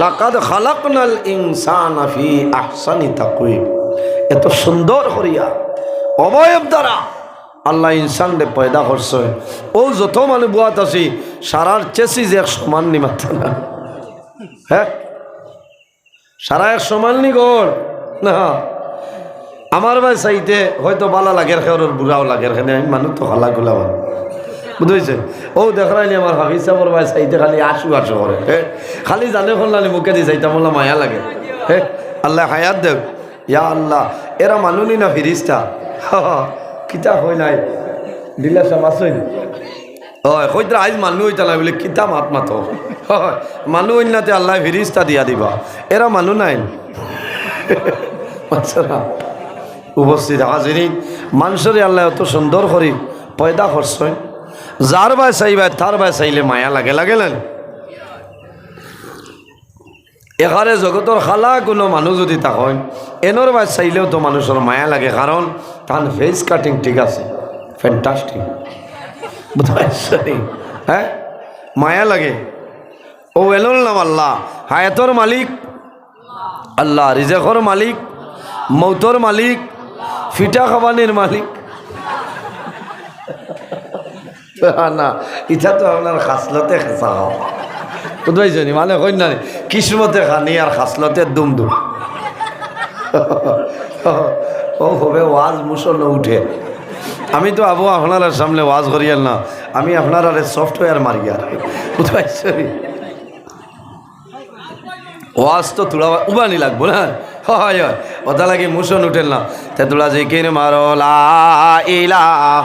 লাকাদ খালাকনাল ইনসান ফি আহসানি তাকওয়িম। এত সুন্দর করিয়া অবয়ব দ্বারা আল্লাহ ইনসানরে পয়দা করছে। ও যত মানুষ বুয়াত আছি, সারার চেসি যে এক সমান নি মাত্র না। হ্যাঁ? সারা এক সমান নি গড় না। আমার ভাই চাইতে হয়তো বালা লাগের খেয়ে বুড়াও লাগের খেয়ে আমি মানুষ তো হালা গুলা বুঝেছে? ও দেখরাইনি আমার হাফিজ সাহর ভাই চাইতে খালি আশু আশু করে হে? খালি জানে খোলানি মুখে দি চাইতে বললাম মায়া লাগে, হে? আল্লাহ হায়াত দেব ইয়া আল্লাহ, এরা মানুনি না ফিরিস্তা? কিতা হয় নাই, দিলা সব আসই হয়, কইতে আজ মানুহ হইতা নাই বলে কিতা মাত মাত। হয় মানুহ অন্যতে আল্লাহ ফিরিস্তা দিয়া দিবা। এরা মানুহ নাই। আচ্ছা না উপস্থিত হাজিরিন মানুষের আল্লাহ এত সুন্দর করি পয়দা করছয় যার বাই চাইবা তার বাই চাইলে মায়া লাগে লাগে না? এখানে জগতর খালা কোনো মানুষ যদি তা হয় এনর বাই চাইলেও তো মানুষের মায়া লাগে কারণ তার ফেস কাটিং ঠিক আছে। ফ্যান্টাস্টিক হ্যাঁ মায়া লাগে। ও এলোর নাম আল্লাহ। হায়াতর মালিক। আল্লাহ রিজেকর মালিক। মৌতর মালিক। ফিটা খাবানির মালিক। না, ইটা তো আপনার খাসলতে খেসা খাও বুঝবাইছনি মানে কই না, কিসমতে খানি আর খাসলতে দুম দুম ও হবে ওয়াজ মুসল উঠে। আমি তো আবু আপনার সামনে ওয়াজ করিয়াল না, আমি আপনার আরে সফটওয়্যার মারিয়ার। বুঝবাইছনি ওয়াজ তো তোলা উবানি লাগবো না? হয় হয় ওটা লাগে মুসন উঠেল না। তে তোলা জিকির মারো, লা ইলাহ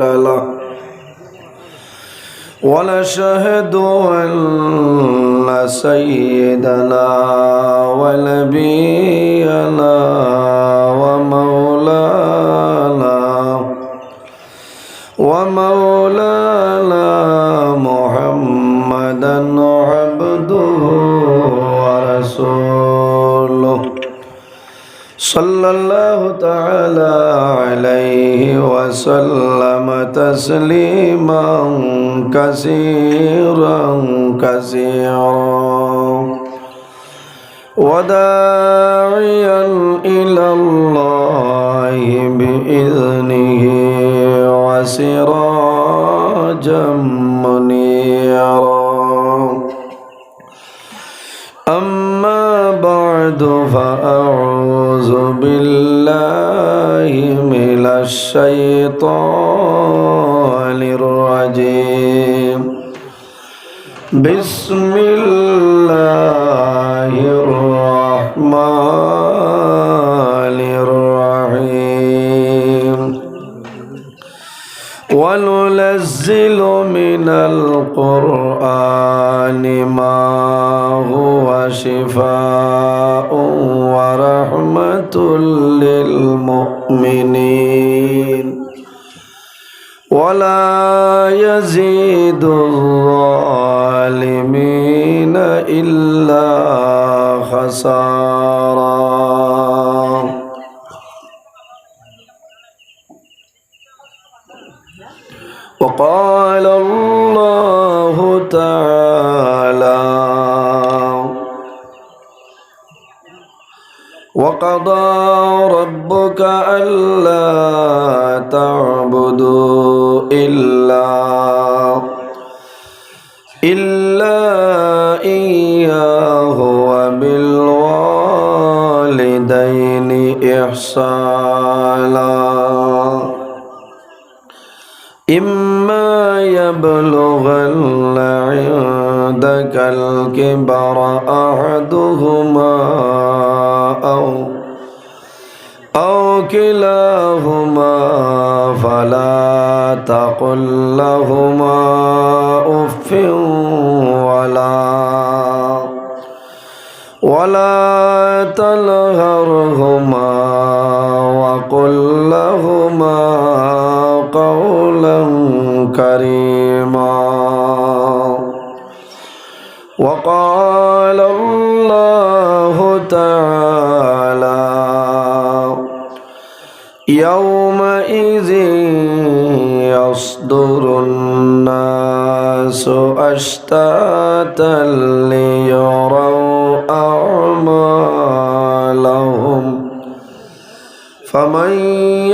له ونشهد أن سيدنا ونبينا صلى الله تعالى عليه وسلم تسليما كثيرا كثيرا. وداعيا إلى الله بإذنه وسراجا منيرا. أما بعد فأعوذ بالله من الشيطان الرجيم. بسم الله الرحمن الرحيم. وننزل من القرآن ما هو شفاء ورحمة للمؤمنين. ولا يزيد الظالمين إلا خسارا. وقال الله تعالى وقضى ربك ألا تعبدوا إلا إلا إياه وبالوالدين إحسانا إما يبلغن عندك الكبر أحدهما أو كلاهما فلا تقل لهما أف ولا ولا تنهرهما أشتاتا ليروا أعمالهم. فمن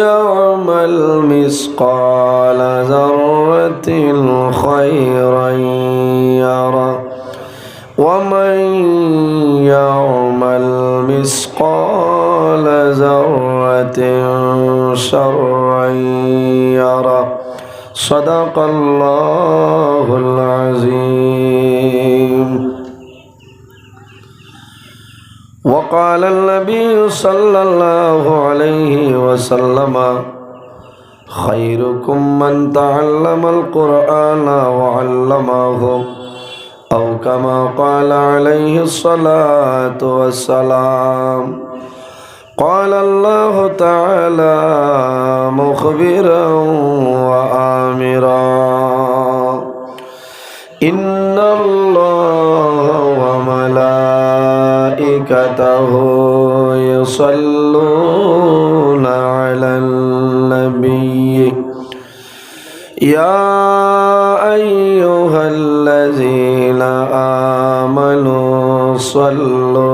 يعمل مثقال ذرة خيرا يره. ومن يعمل مثقال ذرة شرا يره. صدق الله العظيم. وقال النبي صلى الله عليه وسلم خيركم من تعلم القرآن وعلمه أو كما قال عليه الصلاة والسلام. قال الله تعالى مخبرا وآمرا. إن الله وملائكته يصلون على النبي. يا أيها الذين آمنوا صلوا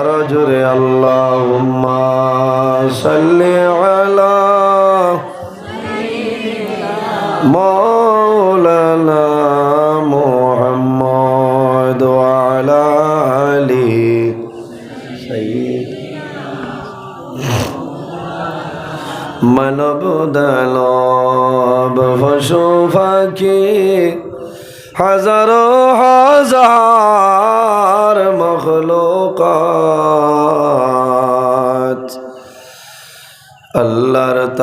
أرجر اللهم صل على مولانا محمد وعلى علي سيد من بدلاب فشوفك حزروا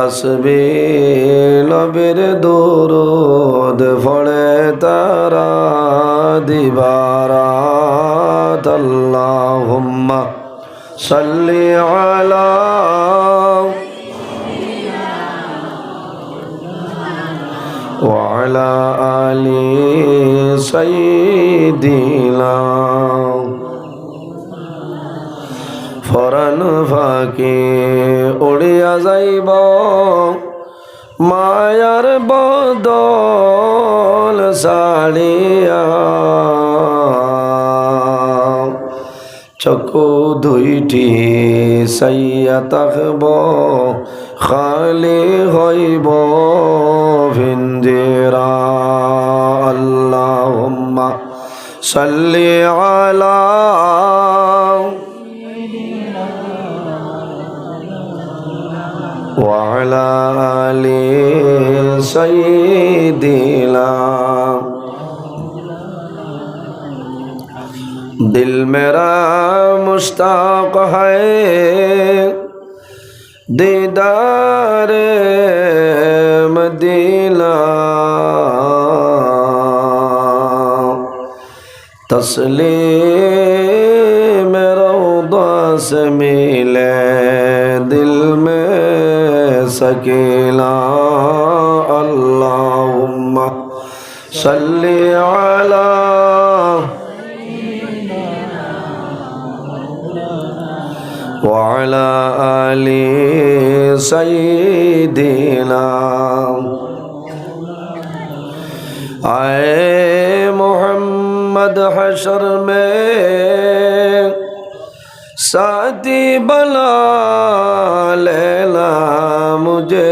তসবি নবীর দুরুদ ফড়ে তারা দিবারাত আল্লাহুম্মা সাল্লি আলা وعلى آل سيدنا ফরান ফাঁকে উড়িয়া যাইব। মায়ার বদল সাড়িয়া চকু দুইটি সাইয়া তাকব খালি হইব ভিন্দিরা। আল্লাহ সাল্লি আলা وعلى آل سيدنا دل میرا مشتاق ہے دیدار مدینہ۔ تسلیم روضہ سے ملے دل میں ثقيلا اللهم صل على وعلى آل سيدنا اے محمد حشر میں ساتھی بنا لینا मुझे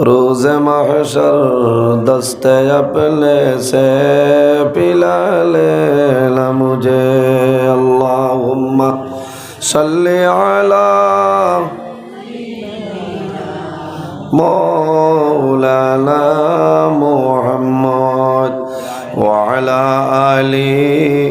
रोज महशर दस्त अपने से पिला लेना मुझे अल्लाहुम्मा सल्ले आला मौलाना मोहम्मद वाला अली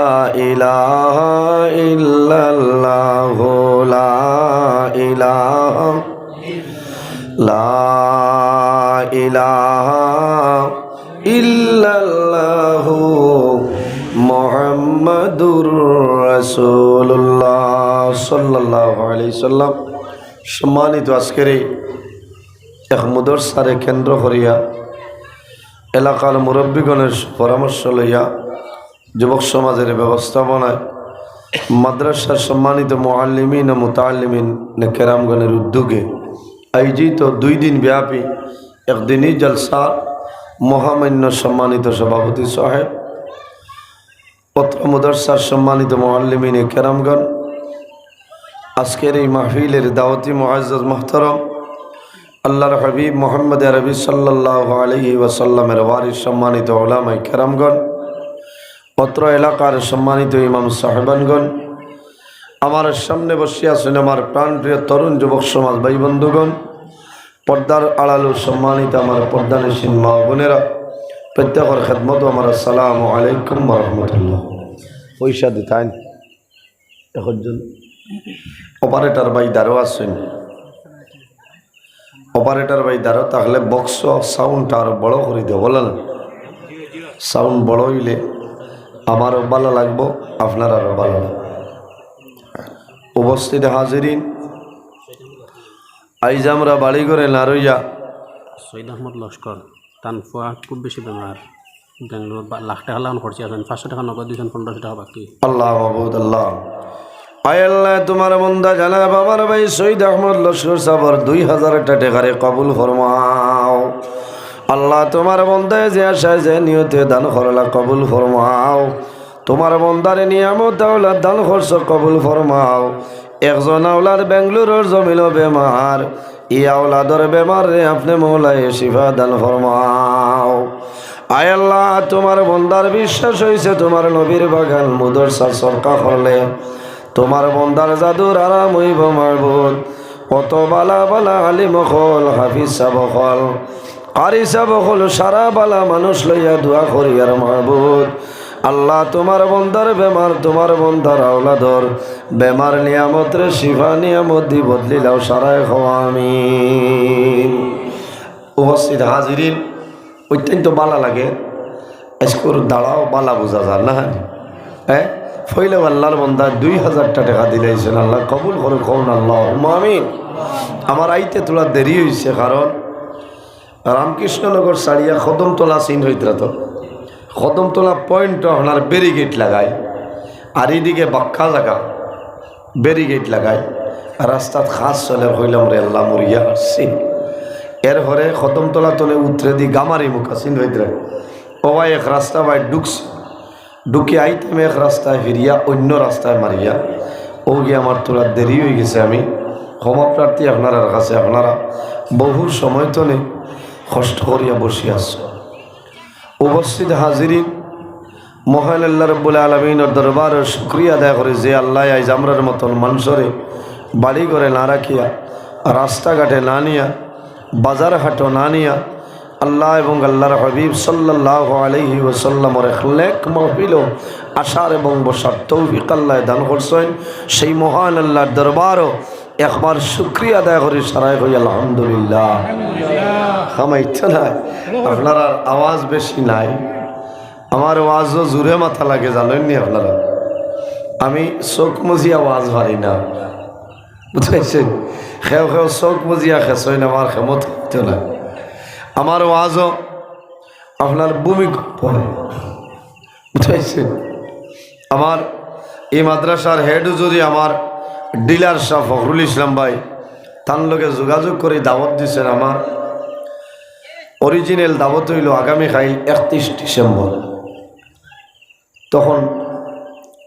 ইলাহা ইল্লাল্লাহ, লা ইলাহা লা ইলাহা সাল্লাম সম্মানিত আজকের এই এক মদরসারে কেন্দ্র করিয়া এলাকার মুরব্বীগণের পরামর্শ লইয়া যুবক সমাজের ব্যবস্থাপনায় মাদ্রাসার সম্মানিত মোয়াল্লিমিন ও মুতাল্লিমিন কেরামগণের উদ্যোগে আয়োজিত দুই দিন ব্যাপী একদিনই জলসা মহামান্য সম্মানিত সভাপতি সাহেব, পত্র মুদরসার সম্মানিত মোয়াল্লিমিন কেরামগণ, আজকের এই মাহফিলের দাওয়াতি মুআজ্জাজ মোহতরম আল্লাহর হাবিব মোহাম্মদ রবি সাল্লাহ আলহি ওয়াসাল্লামের ওয়ারিস সম্মানিত ওলামাই কেরামগণ পত্র এলাকার সম্মানিত ইমাম সাহেবানগণ, আমার সামনে বসে আছেন আমার প্রাণপ্রিয় তরুণ যুবক সমাজ ভাই বন্ধুগণ পর্দার আড়ালু সম্মানিত আমার পর্দানিসীন মা বোনেরা, প্রত্যেকের খেদমত আমার আসসালামু আলাইকুম রহমতুল্লাহ। পয়সা দিতাইন এখন অপারেটর ভাই দ্বারও আছেন। অপারেটর ভাই দ্বারও তাহলে বক্স সাউন্ডটা আরও বড় করে দেব বলেন। সাউন্ড বড় হইলে আমারও ভালো লাগবো আপনার আরও ভালো লাগবে। উপস্থিত হাজিরিন আইজ আমরা বাড়ি করে নারইয়া সৈয়দ আহমদ লস্কর টানফুয়া খুব বেশি বেমার। লাখ টাকা লাগানো খরচা আছেন পাঁচশো টাকা নগদ দিয়েছেন পনেরোশো টাকা বাকি। আল্লাহ মাহবুদ আল্লাহ আয় আল্লাহ তোমার বন্দা জানাব আমার ভাই সৈয়দ আহমদ লস্কর সাবর দুই হাজার টাকারে কবুল ফরমাও। আল্লাহ তোমার বন্দায় যে আশায় যে নিয়তে দান করলা কবুল ফরমাও। তোমার বন্দারে নিয়ামত আওলাদ দান খরচ কবুল ফরমাও। একজন আওলাদ বেঙ্গলোরের জমিল বেমার ই আওলাদর বেমার রে আপনি মৌলায় শিফা দান ফরমাও। আয় আল্লাহ, তোমার বন্দার বিশ্বাস হয়েছে তোমার নবীর বাগান মুদরসা সরকা করলে। তোমার বন্দার জাদুর আরাম হইব মারবুদ কত বালা বালা আলিম হল হাফিজ সাব হল কারি হল সারা বালা মানুষ লইয়া দোয়া করি আর মাহবুদ আল্লাহ তোমার বন্দার বেমার, তোমার বন্দার আওলাদর। বেমার নিয়ামত রে শিফা নিয়ামত দি বদলিলাও সারায় খাওয়ামি উপস্থিত হাজিরিন, অত্যন্ত বালা লাগে। আজকর দাঁড়াও বালা বোঝা যায় না হ্যাঁ? ফইলে আল্লাহর বন্দা দুই হাজারটা টাকা দিলাইছেন আল্লাহ, কবুল করে কৌন আল্লাহ, আমিন। আমার আইতে তোলা দেরি হয়েছে কারণ রামকৃষ্ণনগর সারিয়া কদমতলা সিন হইতরা তো কদমতলা পয়েন্ট আপনার ব্যারিগেট লাগায় আর এইদিকে বাক্কা জায়গা ব্যারিগেট লাগায় রাস্তাত খাস চলে হইলাম রে আল্লাহ মরিয়া আসছি এর ঘরে কদমতলা তলে উতরে দি গামারি মুখা সিন হইতরা ওবাই এক রাস্তা বাই ঢুকছে ঢুকে আইতাম এক রাস্তায় ফিরিয়া অন্য রাস্তায় মারিয়া ও গিয়ে আমার তোলা দেরি হয়ে গেছে আমি। ক্ষমা প্রার্থী আপনারা কাছে আপনারা বহু সময় তো নেই কষ্ট করিয়া বসে আসছ উপস্থিত হাজিরিন, মহান আল্লাহ রব্বুল আলমিনের দরবার শুক্রিয়া আদায় করে যে আল্লাহ আইজ আমরার মতন মানুষরে বাড়ি করে না রাখিয়া, রাস্তাঘাটে না নিয়া বাজার হাটও না নিয়া, আল্লাহ এবং আল্লাহর হাবিব সাল্লাহ আলহি ওসাল্লামর লেখ মহফিল আশার এবং বসার তৌফিক আল্লাহ দান করছেন। সেই মহান আল্লাহর দরবারও একবার শুক্রিয়া আদায় করি, সারাই হই আলহামদুলিল্লাহ। আমার নাই, আপনার আর আওয়াজ বেশি নাই। আমার আওয়াজও জুড়ে মাথা লাগে জানেননি আপনারা? আমি চোখ মুজি আওয়াজ পারি না। বুঝাইছেন? খেও খেও চোখ বুঝিয়া খেসইন আমার ক্ষমত হইতে না। আমার ওয়াজও আপনার ভূমিকম্প। বুঝাইছেন? আমার এই মাদ্রাসার হেড যদি আমার ডিলার শাহ ফখরুল ইসলাম ভাই, তার লগে যোগাযোগ করে দাওয়াত দিচ্ছেন আমার। অরিজিনাল দাওয়াত হইল আগামীকাল একত্রিশ ডিসেম্বর। তখন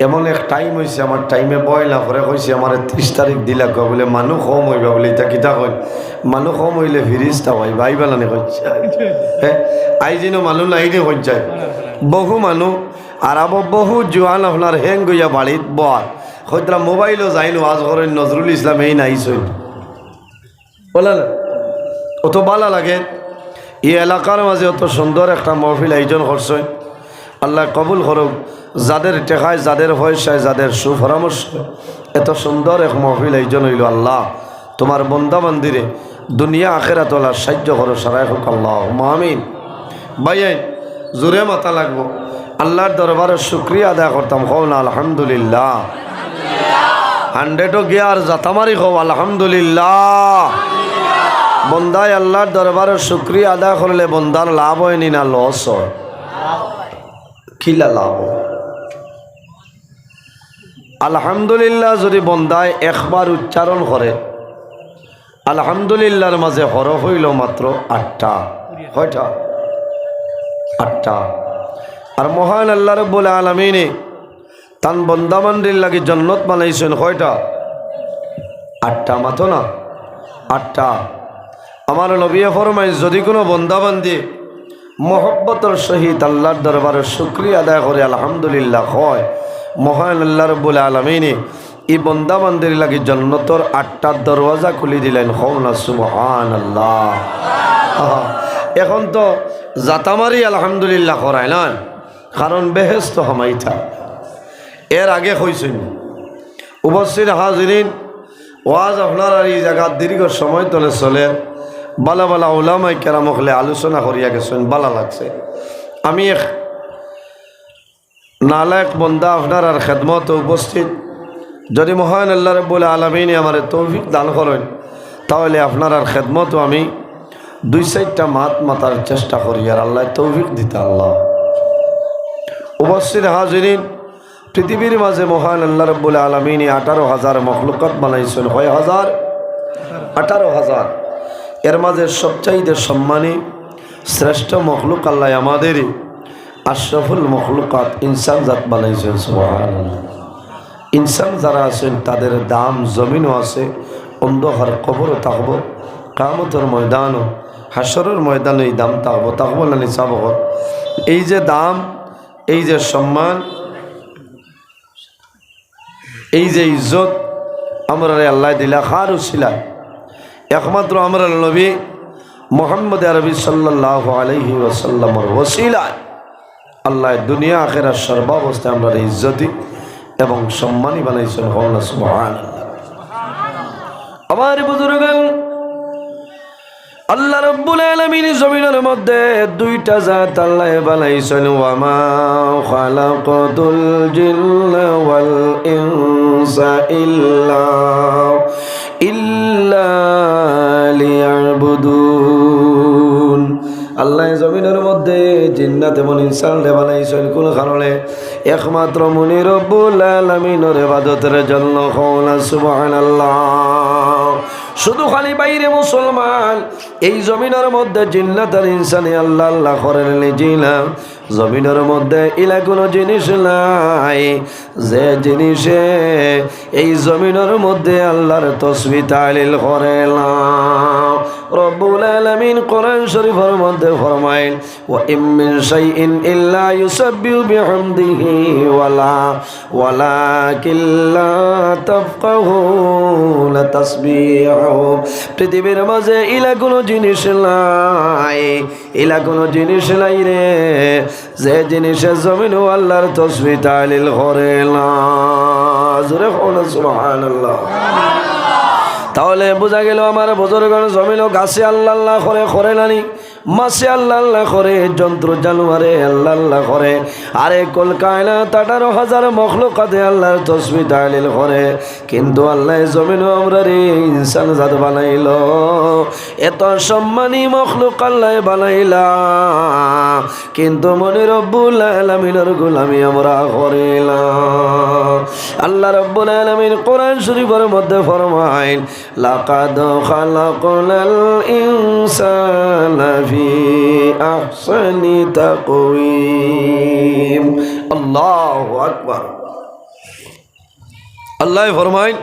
এমন এক টাইম হয়েছে আমার টাইমে বয়লা করে কইছে, আমার ত্রিশ তারিখ দিলা কয়? বলে মানুষ কম হইবা, বলে, এটা কিতা কই মানুষ কম হইলে ফিরিজটা হয়, ভাই বেলানে কইছে। হ্যাঁ আই যেন মানুষ লাইনে কইছে। বহু মানুষ আর আবো বহু জোয়ান আপনার হেং গইয়া বাড়িত বর। হয়তো মোবাইলও যাইলো, আজ করেন নজরুল ইসলাম এই নাইছই বলে না? অত ভালো লাগে। এই এলাকার মাঝে অত সুন্দর একটা মহফিল আয়োজন করছে। আল্লাহ কবুল করুক, যাদের টেকায়, যাদের পয়সায়, যাদের সুপরামর্শ, এত সুন্দর এক মহফিল আয়োজন হইল আল্লাহ। তোমার বন্দা মন্দিরে দুনিয়া আখেরা তোলার সাহায্য করো, সারাই হোক আল্লাহ। মামিন ভাইয়াই জোরে মাথা লাগবো। আল্লাহর দরবারে শুক্রিয়া আদায় করতাম। না আলহামদুলিল্লাহ। হান্ড্রেডও গিয়ে আর জাতামারি হও, আলহামদুলিল্লাহ। বন্দায় আল্লাহর দরবারে শুক্রিয়া আদায় করলে বন্দার লাভ হয়নি না লস হয়। লাভ? আলহামদুলিল্লাহ যদি বন্দায় একবার উচ্চারণ করে, আলহামদুলিল্লাহর মাঝে হরফ হইল মাত্র আটটা, কয়টা? আটটা। আর মহান আল্লাহ রব্বুল আলমিনে তান বন্দামান্ডির লাগে জন্নত বানাইছেন কয়টা? আটটা মাথো না? আটটা। আমার নবিয়া ফরমাই যদি কোনো বন্দাবান্দি মোহব্বতর সহিত আল্লাহর দরবারে শুক্রিয়া আদায় করে, আলহামদুলিল্লাহ হয় মহান আল্লাহ রব্বুল আলমিনে এই বন্দাবান্দির লাগে জন্নতর আটটা দরওয়াজা খুলি দিলেন হৌনা সুবহান আল্লাহ এখন তো জাতামারি আলহামদুলিল্লাহ করায় না, কারণ বেহেস্ত হামাইতা। এর আগে হয়েছিল উপস্থিত হাজিরিন, ওয়াজ আপনার আর এই জায়গা দীর্ঘ সময় তলে চলে। বালা বালা ওলামাই কেরামকলে আলোচনা করিয়া গেছেন, বালা লাগছে। আমি এক নালায়ক বন্দা আপনার আর খেদমত উপস্থিত। যদি মহান আল্লাহ রব্বুল আলমিনে আমার তৌফিক দান করেন, তাহলে আপনার আর খেদমতও আমি দুই সাইডটা মাত মাতার চেষ্টা করি, আর আল্লাহ তৌফিক দিতে আল্লাহ। উপস্থিত হাজিরিন পৃথিবীর মাঝে মহান আল্লাহ রব্বুল আলমিনী আঠারো হাজার মখলুকত বানাইছেন। কয় হাজার? আঠারো হাজার। এর মাঝে সবচাইতে সম্মানী, শ্রেষ্ঠ মখলুক আল্লাহ আমাদেরই আশরফুল মখলুকাত ইনসান জাত বানাইছেন। ইনসান যারা আছেন, তাদের দাম, জমিনও আছে, অন্ধকার কবরও থাকব কামতের ময়দানও হাসরের ময়দানে এই দাম থাকব থাকব না নিচাবকত এই যে দাম, এই যে সম্মান এই যে ইজ্জত আমরা রে আল্লাহ দিলা খার উসিলা একমাত্র আমরা নবী মোহাম্মদ আরবি সাল্লাহ আলহি ওসাল্লামর ওসিলায়। আল্লাহ দুনিয়া আখেরা সর্বাবস্থায় আমরা ইজ্জতি এবং সম্মানী বানাইছেন হল্লা সুবাহ আমার বুজুর্গ আল্লাহ রব্বুল আলামিন জমিনের মধ্যে দুইটা জাত আল্লাহ বানাইছেন, ওয়ামা খালাকাতুল জিন্না ওয়াল ইনসা ইল্লা ইল্লা লিয়াবুদুন। আল্লাহ জমিনের মধ্যে জিন্নাত এবং ইনসান রে বানাইছেন, কোন কারণে একমাত্র মুনি রব্বুল আলামিনের ইবাদতের জন্য কওলা সুবহানাল্লাহ। শুধু খালি বাইরে মুসলমান। এই জমিনের মধ্যে জিল্লাতার ইনসানি আল্লাহ আল্লাহ করেন নিজিলাম জমিনের মধ্যে ইলা কোনো জিনিস নাই। যে জিনিসে এই জমিনের মধ্যে আল্লাহর তসবি তালিল করে রব্বুল আলামিন কোরআন শরীফের মধ্যে ফরমাইল ওয়া ইমিন শাইইন ইল্লা ইউসাব্বিহু বিহামদিহি ওয়ালা ওয়ালাকিল্লা তাফকাহুনা তাসবিহুম পৃথিবীর মাঝে ইলা কোনো জিনিস নাই, ইলা কোনো জিনিস নাই রে। যে জিনিসে জমিন ও আল্লাহর তসবি তালিল করে না। জোরে কোন সুবহানাল্লাহ। তাহলে বোঝা গেল আমার বুজুর্গণ জমিল গাছে আল্লাহ করে করে নানি মাসে আল্লাহ আল্লাহ করে, যন্ত্র জানুয়ারে আল্লাহ আল্লাহ করে। আরে কলকায়না তাটারো হাজার মখলুকাতে আল্লাহর তসবি তাইলিল করে। কিন্তু আল্লাহ জমিন আমরা রে ইনসান জাত বানাইল। এত সম্মানী মখলুক আল্লাহ বানাইলা কিন্তু মনে রব্বুল আলমিনের গুলামি আমরা করিলাম। আল্লাহ রব্বুল আলমিন কোরআন শরীফের মধ্যে ফরমাইল, লাকাদ খালাকনাল ইনসানা ফি আহসানি তাকওয়িম আল্লাহু আকবার। আল্লাহ ফরমাইল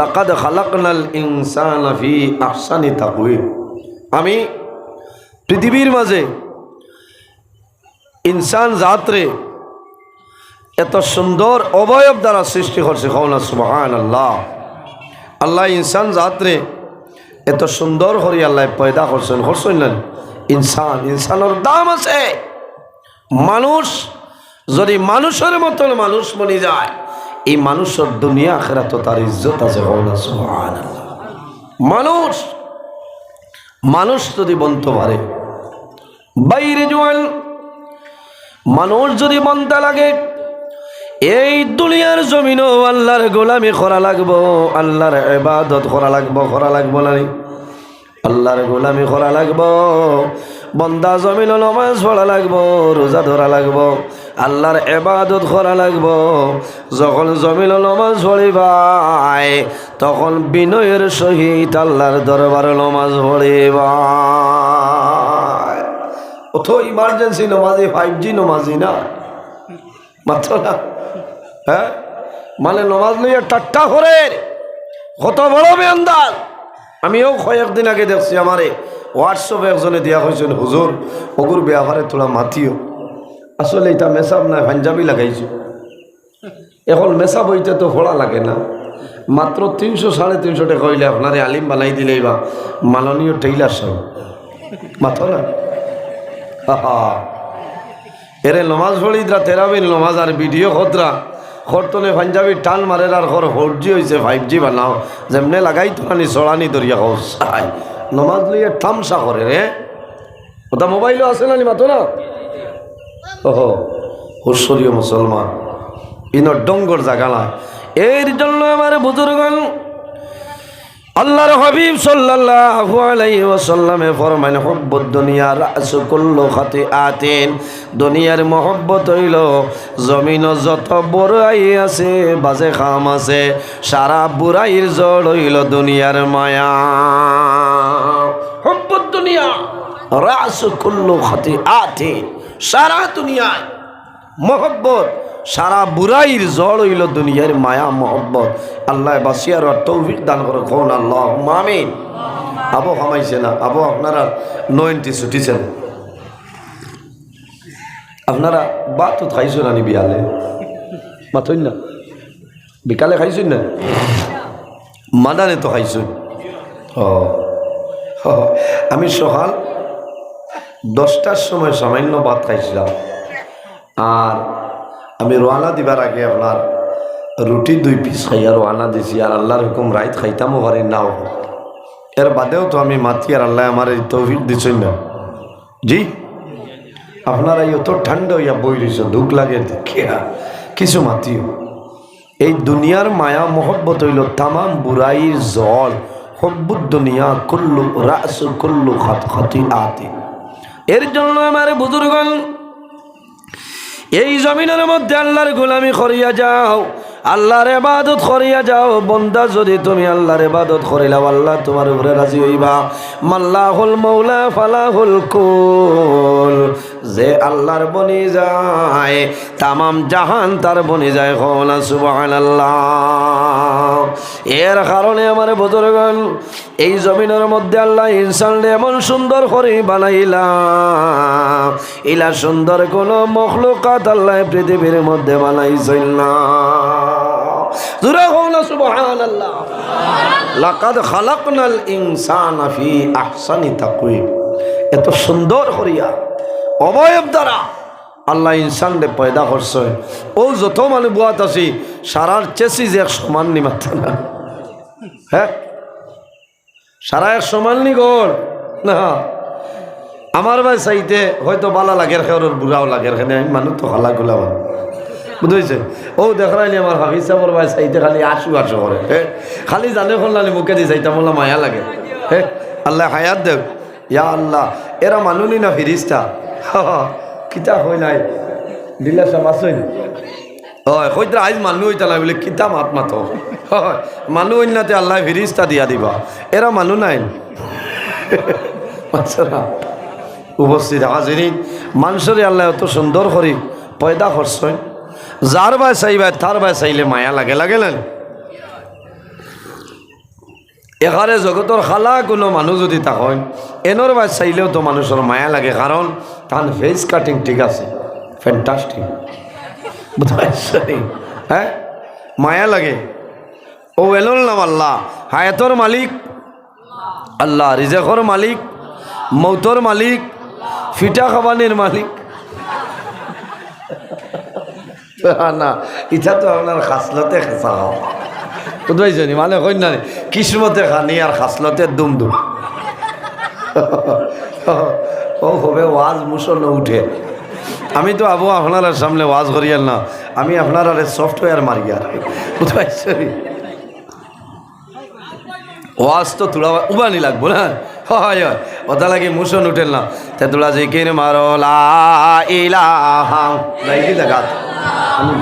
লাকাদ খালাকনাল ইনসানা ফি আহসানি তাকওয়িম। আমি পৃথিবীর মাঝে ইনসান জাতরে এত সুন্দর অবয়ব দ্বারা সৃষ্টি করছে কৌনা সুবহান আল্লাহ আল্লাহ ইনসান জাতরে এত সুন্দর করে আল্লাহ পয়দা করছেন করছেন না? ইনসান, ইনসানের দাম আছে। মানুষ, যদি মানুষের মতন মানুষ বনি যায়, এই মানুষের দুনিয়া, আখেরাত তার ইজ্জত আছে মানুষ মানুষ যদি বলতে পারে, বাইরে জোয়াল, মানুষ যদি বনতে লাগে এই দুনিয়ার জমিনও আল্লাহর গোলামি করা লাগবো, আল্লাহর এবাদত করা লাগবো করা লাগবো না? আল্লাহর গোলামি করা লাগবো, বন্দা জমিন নমাজ পড়া লাগবো, রোজা ধরা লাগবো, আল্লাহর এবাদত করা লাগবো। যখন জমিন নমাজ পড়িবাই তখন বিনয়ের সহিত আল্লাহর দরবার নমাজ পড়িবাই অথ ইমার্জেন্সি নমাজি ফাইভ জি নমাজি না? মাত্র না? হ্যাঁ? মানে নমাজ লইয়া টাট্টা করে। কত বড় বেন্দাল আমিও কয়েকদিন আগে দেখছি আমারে। হোয়াটসঅ্যাপে একজনে দিয়া হয়েছেন হুজুর, অগুর ব্যাপারে তোলা মাতিও। আসলে এটা মেসাব নাই পাঞ্জাবি লাগাইছো। এখন মেসাব হইতে তো ফোড়া লাগে না। মাত্র তিনশো, সাড়ে তিনশো টাকা হইলে আপনারে আলিম বানাই দিলেই বা মাননীয় টেইলার সব মাথো না। এরে নমাজ পড়িদরা তেরাবিন নমাজ আর ভিডিও খতরা খরতনে পাঞ্জাবি টান মারে আর খর ফোর জি হয়েছে ফাইভ জি বানাও। যেমনে লাগাই তোলানি চড়ানি দরিয়া খাই নমাজ লইয়া থামসা করে রে। ওটা মোবাইলও আছে না নি মাতো না? ওহো হুসরীয় মুসলমান। ইন ডঙ্গর জাগা না এর জন্য আমার বুজুর্গন আল্লাহর হাবিব সাল্লাল্লাহু আলাইহি ওয়াসাল্লামে ফরমান হুব্বুদ দুনিয়া রাসু কুল্লু খাতিআতিন দুনিয়ার মহব্বত হইল জমিন যত বড়াই আছে, বাজে খাম আছে, সারা বুড়াইর জড় হইল দুনিয়ার মায়া। হুব্বুদ দুনিয়া রাসু কুল্লু খাতিআতিন, সারা দুনিয়ায় মহব্বত সারা বুড়াইর জড় হইল দুনিয়ার মায়া মহব্বত। আল্লাহ বাসিয়ার তৌফিক দান করে কোন আল্লাহ মামিন আবো হামাইছে না। আবো আপনারা নয়নটি ছুটিছেন। আপনারা বাত তো খাইছো না বিয়ালে? মাথইন না? বিকালে খাইছেন না? মাদানে তো খাইছেন। ও, আমি সকাল দশটার সময় সামান্য ভাত খাইছিলাম। আর আমি রোয়ানা দিবার আগে আপনার রুটি দুই পিস খাইয়া রোয়ানা দিছি, আর আল্লাহর হুকুম রাইত খাইতামও পারি নাও। এর বাদেও তো আমি মাতি, আর আল্লাহ আমার এই তৌফিক দিছেন না। জি? আপনারা এই অত ঠান্ডা হইয়া বই রয়েছ দুঃখ লাগে দেখিয়া কিছু মাতিও। এই দুনিয়ার মায়া, মহব্বত হইল তামাম বুড়াইর জল। হব্বুদ দুনিয়া কুল্লু রাস কুল্লু খাত খাতি আতি। এর জন্য আমার বুজুর্গন এই জমিনের মধ্যে আল্লাহর গোলামি করিয়া যাও, আল্লাহর এবাদত করিয়া যাও। বন্দা, যদি তুমি আল্লাহর এবাদত করিলাও আল্লাহ তোমার উপরে রাজি হইবা। মাল্লাহুল মৌলা ফালা ফালাহুল কুল। যে আল্লাহর বনি যায়, তামাম জাহান তার বনি যায় হলা সুবহান আল্লাহ এর কারণে আমার বুজুর্গন এই জমিনের মধ্যে আল্লাহ ইনসান এমন সুন্দর করে বানাইলা ইলা সুন্দর কোন মখলুকাত আল্লাহ পৃথিবীর মধ্যে বানাইছিল না। তাকওয়িম। এত সুন্দর করিয়া অবয়ব দ্বারা আল্লাহ ইনসানরে পয়দা করছে। ও যত মানুষ বুয়াত আছি, সারার যে এক সমান নি মাত্র না। হ্যাঁ? সারা এক সমান নি গোল না। আমার ভাই চাইতে হয়তো বালা লাগের খেয়ে, ওর বুড়াও লাগের খেয়ে আমি মানুষ তো হালা গুলা বুঝেছে ও দেখাইনি আমার হাফিজ সাহর ভাই চাইতে খালি আশু আশু করে হে? খালি জানে খোলানি মুখে দিয়ে চাইতাম বললাম মায়া লাগে। হে? আল্লাহ হায়াত দেব ইয়া আল্লাহ এরা মানুনি না ফিরিস্তা কিতা হই নাই। দিলা সব হয় কইতে আইজ মানুহ হইতা নাই বলে, কিতা মাত মাত। হয়, মানুহ অন্যতে আল্লাহ ফিরিস্তা দিয়া দিবা। এরা মানুহ নাই। উপস্থিত হাজিরিন মানুষের আল্লাহ এত সুন্দর করি পয়দা করছেন যার বাই চাইবাই তার বাই চাইলে মায়া লাগে লাগে না এখানে জগতর খালা কোনো মানুষ যদি থাকেন এনর বাই চাইলেও তো মানুষের মায়া লাগে। কারণ তার ফেস কাটিং ঠিক আছে। ফ্যান্টাস্টিক হ্যাঁ? মায়া লাগে। ও নাম আল্লাহ। হায়াতর মালিক। আল্লাহ রিজেকর মালিক। মৌতর মালিক। ফিটা খাবানির মালিক। না ইটা তো আপনার খাসলতে খেসা হও বুঝতে মানে কই না কিসমতে খানি আর খাসলতে দুম দুম ও হবে ওয়াজ মুসল উঠে। আমি তো আবু আপনার সামনে ওয়াজ করিয়ার না। আমি আপনার আরে সফটওয়্যার মারিয়ার। পারছি ওয়াজ তো তোলা উবানি লাগবো না? হয় ওটা লাগে মুসন উঠেল না। তে তোলা জিকির মারো, লা লাগাত আমি